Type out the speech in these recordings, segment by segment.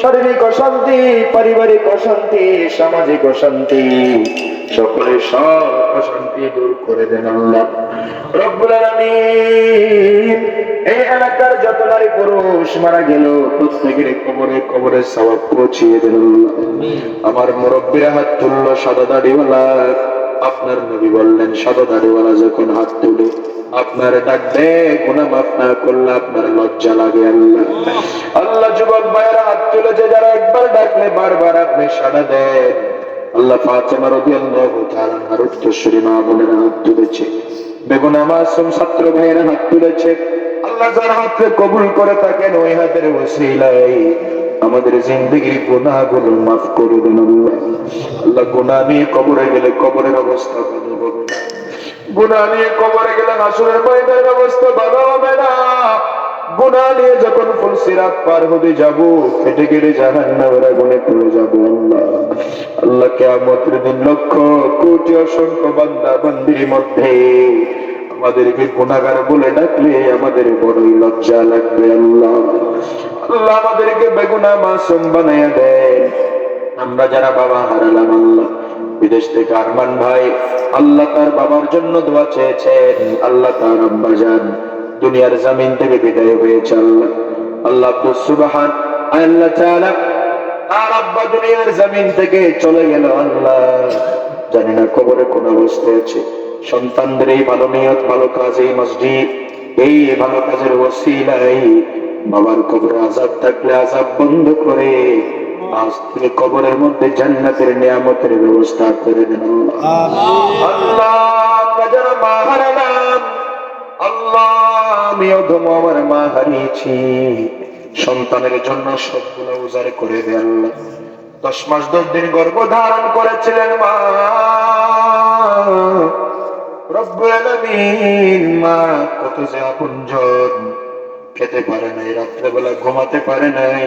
শারীরিক অশান্তি পারিবারিক অশান্তি সামাজিক অশান্তি সকলের সব অশান্তি দূর করে দেন আল্লাহ। রব্বুল আলামিন এই এলাকার যত নারী পুরুষ মারা গেল প্রত্যেকের কবরে কবরে সবাব পৌঁছিয়ে দিল আমার মুরব্বীরা হাত তুললো সাদা দাড়িওয়ালা। আপনার নবী বললেন সাদা দাড়িওয়ালা যখন হাত তুলে আপনার গুনা মাফ না করলে আপনার লজ্জা লাগে আল্লাহ। আল্লাহ যুবক ভাইয়েরা, হাত তুলেছে যারা একবার ডাকলে বারবার আপনি সাড়া দেন। আল্লাহ মা বোনেরা হাত তুলেছে ছাত্র হাত তুলেছে। আল্লাহ যার কবুল করে থাকেন, ওই হাতের ওসিলাই আমাদের জিন্দগির গুনাহগুলো মাফ করে দেন আল্লাহ। গুনাহ নিয়ে কবরে গেলে কবরের অবস্থা ভালো হবে। গুনাহ নিয়ে কবরে গেলে হাসুরের ময়দানের অবস্থা ভালো হবে না। গুনাহ নিয়ে যখন ফুলসিরাত পার হতে যাব, ফেটে গেলে জাহান্নামের আগুনে পড়ে যাব আল্লাহ। আল্লাহ কিয়ামতের দিন লক্ষ কোটি অসংখ্য বান্দা বান্দির মধ্যে আমাদেরকে গুনাহগার বলে ডাকলে আমাদের বড়ই লজ্জা লাগবে, আল্লাহ। আল্লাহ আমাদেরকে বেগুনা মাসুম বানাইয়া দেন। আমরা যারা বাবা হারালাম, আল্লাহ। বিদেশ থেকে আরমান ভাই, আল্লাহ তার বাবার জন্য দোয়া চেয়েছেন, আল্লাহ তার আব্বা যান। দুনিয়ার জামিন থেকে বিদায় হয়েছে, আল্লাহ। আল্লাহ আব্দুল সুবাহান, আল্লাহ তাআলা আর আব্বা দুনিয়ার জামিন থেকে চলে গেল, আল্লাহ। জানি না কবরে কোন অবস্থায় আছে। সন্তানদের এই ভালো নিয়ত ভালো কাজ এই মসজিদ, এই ভালো কাজের ওসিলাই বাবার কবরে আজাব থাকলে আজাব বন্ধ করে, আজ থেকে কবরের মধ্যে জান্নাতের নিয়ামতের ব্যবস্থা করে দেন সন্তানের জন্য সবগুলো উজাড় করে দে আল্লাহ দশ মাস দশ দিন গর্ভ ধারণ করেছিলেন মা। কত যে খেতে পারে নাই, রাত্রেবেলা ঘুমাতে পারে নাই।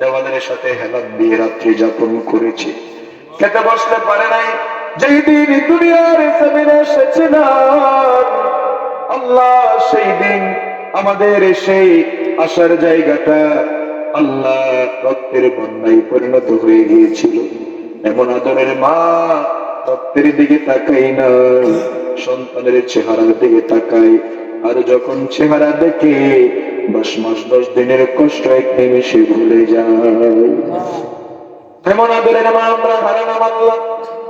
দেওয়ালের সাথে হেলান দিয়ে রাত্রি যাপন করেছে। খেতে বসতে পারে নাই দুনিয়ার আল্লাহ সেই দিন আমাদের সেই আসার জায়গাটা আল্লাহ রক্তের বন্যায় পরিণত হয়ে গিয়েছিল। এমন আদরের মা রক্তের দিকে তাকাই না সন্তানের চেহারার দিকে তাকাই। আর যখন চেহারা দেখে দশ মাস, দশ দিনের কষ্ট এক নিমিষে ভুলে যায়। এমন আদরের মা আমরা হারালাম আল্লাহ।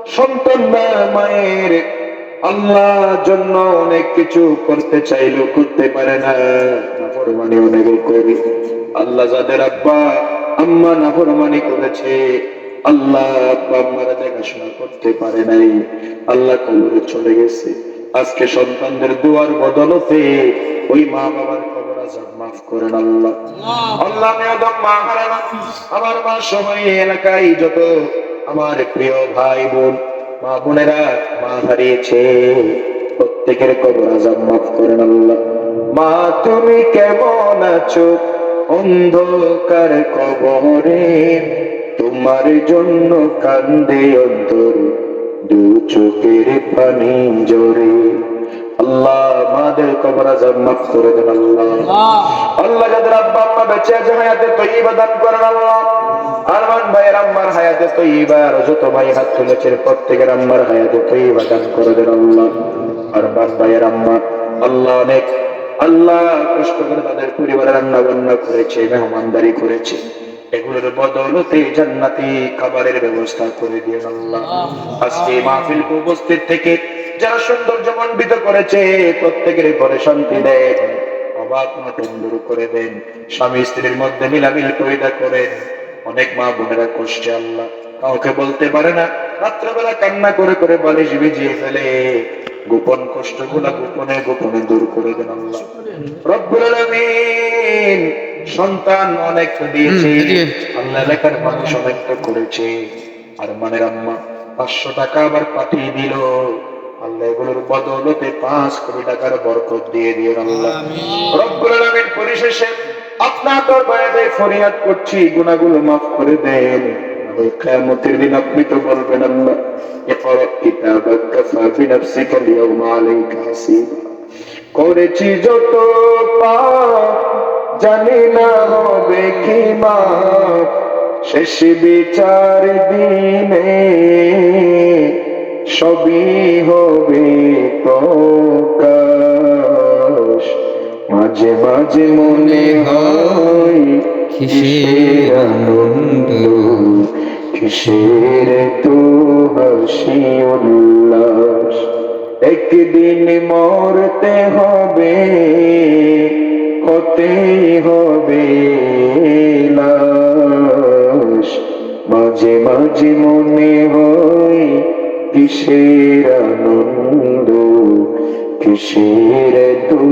সন্তান মায়ের আল্লাহ জন্য অনেক কিছু করতে চাইলেও করতে পারে না। নাফরমানি অনেকে আল্লাহ যাদের আব্বা, আম্মা নাফরমানি করেছে আল্লাহ আব্বা দেখাশোনা করতে পারে নাই। আল্লাহ কবরে চলে গেছে। আজকে সন্তানদের দুয়ার বদলতে ওই মা বাবার কবর আজাব মাফ করেন আল্লাহ। আল্লাহ। মা আমার মা সময় এলাকায় যত আমার প্রিয় ভাই বোন মা বোনেরা মা হারিয়েছে প্রত্যেকের কবর আজাব মাফ করেন আল্লাহ। মা তুমি কেমন আছো? অন্ধকার কবরে তোমার জন্য কান্দে অন্তর, দু চোখের পানি জোরে। আল্লাহ মাদের কবর আজাব মাফ করে দেন আল্লাহ। আল্লাহ যাদের আব্বা আম্মা বেঁচে আছে, হায়াতে তৈবা দান করেন আল্লাহ। আরমান ভাইয়ের আম্মার হায়াতে তৈবা আর যত ভাই হাত তুলেছে প্রত্যেকের আম্মার হায়াতে তৈবা দান করে দেন আল্লাহ। আরমান ভাইয়ের আম্মা, আল্লাহ অনেক, আল্লাহ কষ্ট করে তাদের পরিবারে রান্না বান্না করেছে, মেহমানদারি করেছে। এগুলোর বদলতে জান্নাতি খাবারের ব্যবস্থা করে দিয়ে আল্লাহ। আজকে মাহফিল উপস্থিত থেকে যারা সৌন্দর্যমণ্ডিত করেছে প্রত্যেকের ঘরে শান্তি দেন অবাক নটন দূর করে দেন স্বামী স্ত্রীর মধ্যে মিলামিল পয়দা করেন। অনেক মা বোনেরা কষ্টে আল্লাহ কাউকে বলতে পারে না রাত্রেবেলা কান্না করে করে বালিশ ভিজিয়ে ফেলে। গোপন কষ্টগুলা গোপনে গোপনে দূর করে দেন আল্লাহ। রব্বুল আলামিন সন্তান অনেক দিয়েছে আল্লাহ এলাকার মানুষ অনেকটা করেছে। আর মানের আম্মা পাঁচশো টাকা আবার পাঠিয়ে দিল। আল্লাহ এগুলোর বদৌলতে পাঁচ কোটি টাকার বরকত দিয়ে দিয়ে আল্লাহ। রব্বুল আলামিন পরিশেষে আপনার দরবারে ফরিয়াদ করছি গুনাহগুলো মাফ করে দেন। ওই কিয়ামতের দিন আপনি তো বলবেন আল্লাহ করেছি যত পাপ জানি না হবে কি মা শেষ বিচার দিনে সবই হবে প্রকাশ। মাঝে মাঝে মনে হয় কিসের আনন্দ? কিসের তো হাসি উল্লাস একদিন মরতে হবে, হতে হবে লাশ। মাঝে মাঝে মনে হয় কিসের আনন্দ, কিসের তো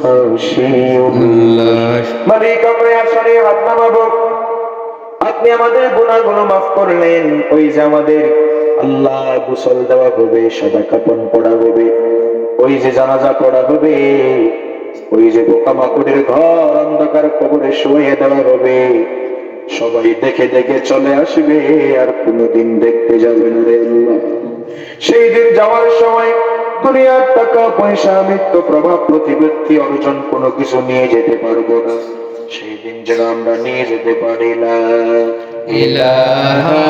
হাসি উল্লাস মালিক, আমরা আসলে হাত নামাবো। আপনি আমাদের গুণাগুলো মাফ করলেন। ওই যে আমাদের আল্লাহ গোসল দেওয়া হবে, সাদা কাপন পড়া হবে, ওই যে জানাজা পড়া হবে, ওই যে পোকামাকুড়ের ঘর অন্ধকার কবরে শুয়ে দেওয়া হবে। সবাই দেখে দেখে চলে আসবে, আর কোনোদিন দেখতে যাবে না রে সেই দিন যাওয়ার সময় দুনিয়ার টাকা পয়সা মৃত্যু প্রভাব প্রতিপত্তি অর্জন কোনো কিছু নিয়ে যেতে পারব না। সেই দিন যেন আমরা নিয়ে যেতে পারি না ইলাহা